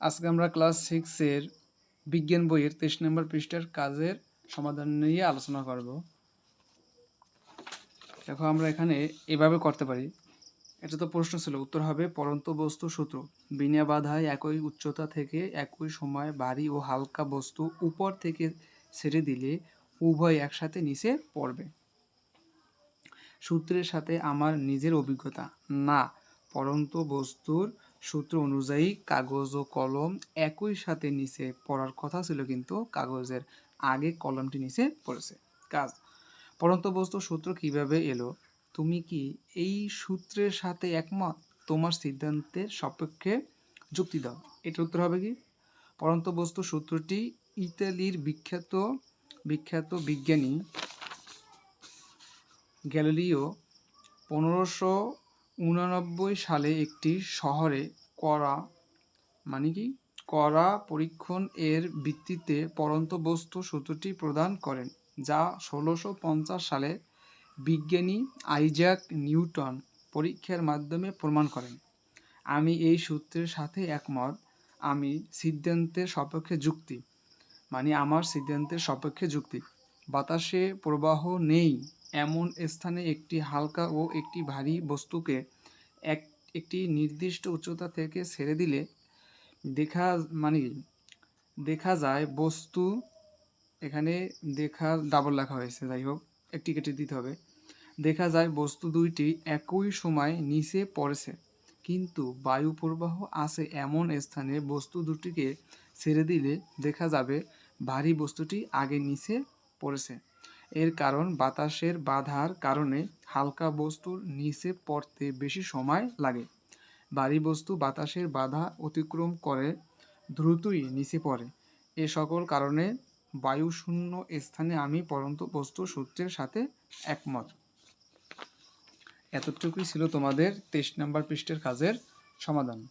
আজকে আমরা ক্লাস সিক্সের বিজ্ঞান বইয়ের তেইশ নম্বর পৃষ্ঠার কাজের সমাধান নিয়ে আলোচনা করব। দেখো, আমরা এখানে এভাবে করতে পারি। এটা তো প্রশ্ন ছিল, উত্তর হবে পরন্ত বস্তু সূত্র। বিনা বাধায় একই উচ্চতা থেকে একই সময় ভারী ও হালকা বস্তু উপর থেকে ছেড়ে দিলে উভয় একসাথে নিচে পড়বে। সূত্রের সাথে আমার নিজের অভিজ্ঞতা। না, পরন্ত বস্তুর সূত্র অনুযায়ী কাগজ ও কলম একই সাথে নিচে পড়ার কথা ছিল কিন্তু কাগজের আগে কলমটি নিচে পড়েছে। কাজ পরন্ত বস্তুর সূত্র কীভাবে এলো? তুমি কি এই সূত্রের সাথে একমত? তোমার সিদ্ধান্তের সপক্ষে যুক্তি দাও। এটার উত্তর হবে কি? পরন্ত বস্তু সূত্রটি ইতালির বিখ্যাত বিখ্যাত বিজ্ঞানী গ্যালিলিও পনেরোশো উনানব্বই সালে একটি শহরে করা মানে কি? করা পরীক্ষণ এর ভিত্তিতে পরন্ত বস্তু সূত্রটি প্রদান করেন, যা ষোলোশো পঞ্চাশ সালে বিজ্ঞানী আইজ্যাক নিউটন পরীক্ষার মাধ্যমে প্রমাণ করেন। আমি এই সূত্রের সাথে একমত, আমি সিদ্ধান্তের সপক্ষে যুক্তি মানে আমার সিদ্ধান্তের সপক্ষে যুক্তি। বাতাসে প্রবাহ নেই। এমন স্থানে একটি হালকা ও একটি ভারী বস্তুকে এক, একটি নির্দিষ্ট উচ্চতা থেকে ছেড়ে দিলে দেখা মানে দেখা যায় বস্তু, এখানে দেখা ডাবল লেখা হয়েছে, যাই হোক একটি কেটে দিতে হবে। দেখা যায় বস্তু দুইটি একই সময় নিচে পড়েছে, কিন্তু বায়ু প্রবাহ আছে এমন স্থানে বস্তু দুটিকে ছেড়ে দিলে দেখা যাবে ভারী বস্তুটি আগে নিচে পড়েছে। এর কারণ বাতাসের বাধার কারণে হালকা বস্তুর নিচে পড়তে বেশি সময় লাগে। ভারী বস্তু বাতাসের বাধা অতিক্রম করে, দ্রুতই নিচে পড়ে। এ সকল কারণে বায়ুশূন্য স্থানে আমি পরন্ত বস্তু সূত্রের সাথে একমত। এতটুকুই ছিল তোমাদের তেইশ নম্বর পৃষ্ঠের কাজের সমাধান।